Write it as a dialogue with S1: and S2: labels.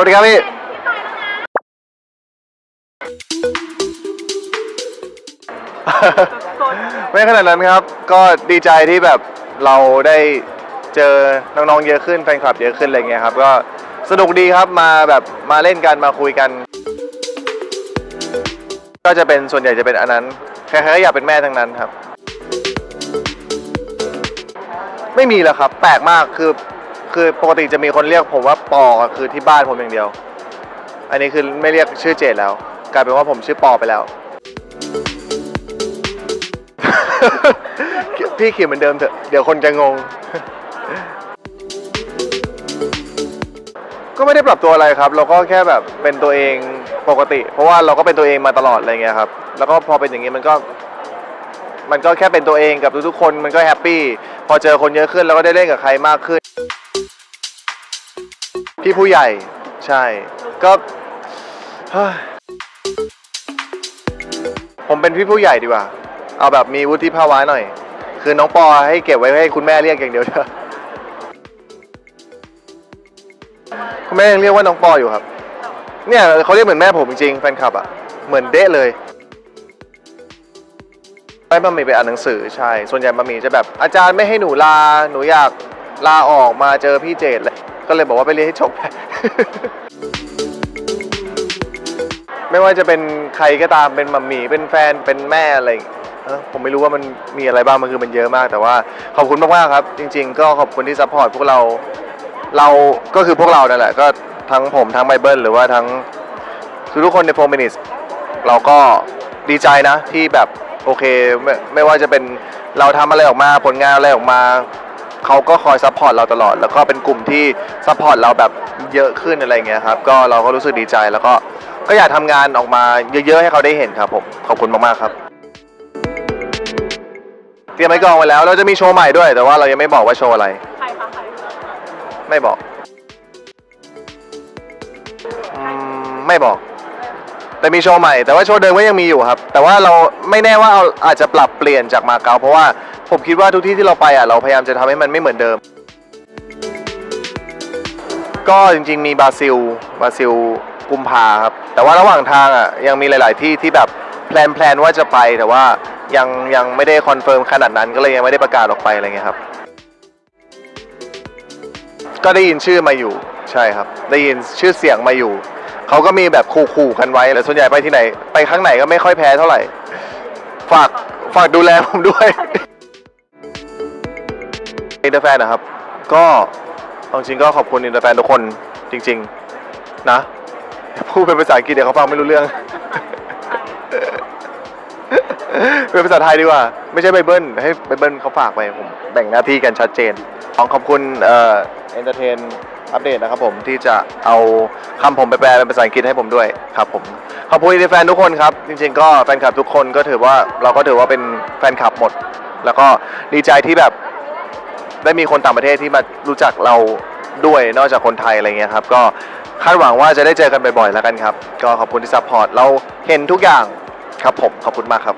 S1: วัสดีครับพี่ไม่ขนาดนั้นครับ ก็ดีใจที่แบบเราได้เจอน้องๆเยอะขึ้นแฟนคลับเยอะขึ้นอะไรเงี้ยครับ ก็สนุกดีครับมาแบบมาเล่นกันมาคุยกัน ก็จะเป็นส่วนใหญ่จะเป็นอันนั้นใครๆก็อยากเป็นแม่ทั้งนั้นครับ ไม่มีแล้วครับ แปลกมากคือ คือปกติจะมีคนเรียกผมว่าปอคือที่บ้านผมอย่างเดียว อันนี้คือไม่เรียกชื่อเจดแล้ว กลายเป็นว่าผมชื่อปอไปแล้ว พี่เขียนเหมือนเดิมเถอะเดี๋ยวคนจะงง ก็ไม่ได้ปรับตัวอะไรครับ เราก็แค่แบบเป็นตัวเองปกติ เพราะว่าเราก็เป็นตัวเองมาตลอดอะไรเงี้ยครับ แล้วก็พอเป็นอย่างนี้มันก็ มันก็แค่เป็นตัวเองกับทุกๆคนมันก็แฮปปี้พอเจอคนเยอะขึ้นเราก็ได้เล่นกับใครมากขึ้น พี่ผู้ใหญ่ใช่ ก็เฮ้ยผมเป็นพี่ผู้ใหญ่ดีกว่า เอาแบบมีวุฒิภาวะหน่อย คือน้องปอให้เก็บไว้ให้คุณแม่เรียกอย่างเดียวเถอะคุณแม่ยังเรียกว่าน้องปออยู่ครับ เนี่ยเขาเรียกเหมือนแม่ผมจริงๆแฟนคลับอะ เหมือนเด้เลย ไปบะหมี่ไปอ่านหนังสือใช่ ส่วนใหญ่บะหมี่จะแบบอาจารย์ไม่ให้หนูลา หนูอยากลาออกมาเจอพี่เจดเลย ก็เลยบอกว่าไปเรียนให้จบไม่ว่าจะเป็นใครก็ตามเป็นมัมมี่เป็นแฟนเป็นแม่อะไรเออผมไม่รู้ว่ามันมีอะไรบ้างมันคือมันเยอะมาก แต่ว่าขอบคุณมากๆครับ จริง ๆ ก็ขอบคุณที่ซัพพอร์ตพวกเราเราก็คือพวกเรานั่นแหละก็ทั้งผมทั้งไบเบิลหรือว่าทั้งทุกคนในโฟมินิสเราก็ดีใจนะที่แบบโอเคไม่ไม่ว่าจะเป็นเราทำอะไรออกมาผลงานอะไรออกมา เขาก็คอยซัพพอร์ตเราตลอด แล้วก็เป็นกลุ่มที่ซัพพอร์ตเราแบบเยอะขึ้นอะไรเงี้ยครับก็เราก็รู้สึกดีใจแล้วก็ก็อยากทำงานออกมาเยอะๆให้เขาได้เห็นครับผมขอบคุณมากๆครับ เตรียมไว้กองไว้แล้วเราจะมีโชว์ใหม่ด้วย แต่ว่าเรายังไม่บอกว่าโชว์อะไร
S2: ใครคะใคร
S1: ไม่บอกอืมไม่บอก แต่มีโชว์ใหม่แต่ว่าโชว์เดิมก็ยังมีอยู่ครับ แต่ว่าเราไม่แน่ว่าเอาอาจจะปรับเปลี่ยนจากมาเก๊าเพราะว่า ผมคิดว่าทุกที่ที่เราไปอะเราพยายามจะทำให้มันไม่เหมือนเดิม ก็จริง ๆ มีบราซิลบราซิลกุมภาครับ แต่ว่าระหว่างทางอะยังมีหลาย ๆ ที่ที่แบบแพลนแพลนว่าจะไปแต่ว่ายังยังไม่ได้คอนเฟิร์มขนาดนั้นก็เลยยังไม่ได้ประกาศออกไปอะไรเงี้ยครับ ก็ได้ยินชื่อมาอยู่ใช่ครับ ได้ยินชื่อเสียงมาอยู่เขาก็มีแบบขู่ๆกันไว้แต่ส่วนใหญ่ไปที่ไหน ไปข้างไหนก็ไม่ค่อยแพ้เท่าไหร่ ฝากฝากดูแลผมด้วย อินเตอร์แฟนนะครับ ก็เอาจริงก็ขอบคุณอินเตอร์แฟนทุกคนจริง ๆ นะ พูดเป็นภาษาอังกฤษเดี๋ยวเขาฟังไม่รู้เรื่อง เป็นภาษาไทยดีกว่า ไม่ใช่ไบเบิลให้ไบเบิลเขาฝากไปผมแบ่งหน้าที่กันชัดเจน ขอขอบคุณเอ่อเอนเตอร์เทนอัปเดตนะครับผมที่จะเอาคำผมไปแปลเป็นภาษาอังกฤษให้ผมด้วยครับผมขอบคุณแฟนทุกคนครับ จริง ๆ ก็แฟนคลับทุกคนก็ถือว่าเราก็ถือว่าเป็นแฟนคลับหมด แล้วก็ดีใจที่แบบ ได้มีคนต่างประเทศที่มารู้จักเราด้วยนอกจากคนไทยอะไรเงี้ยครับก็คาดหวังว่าจะได้เจอกันบ่อยๆแล้วกันครับ ก็ขอบคุณที่ซัพพอร์ตเราเห็นทุกอย่างครับผมขอบคุณมากครับ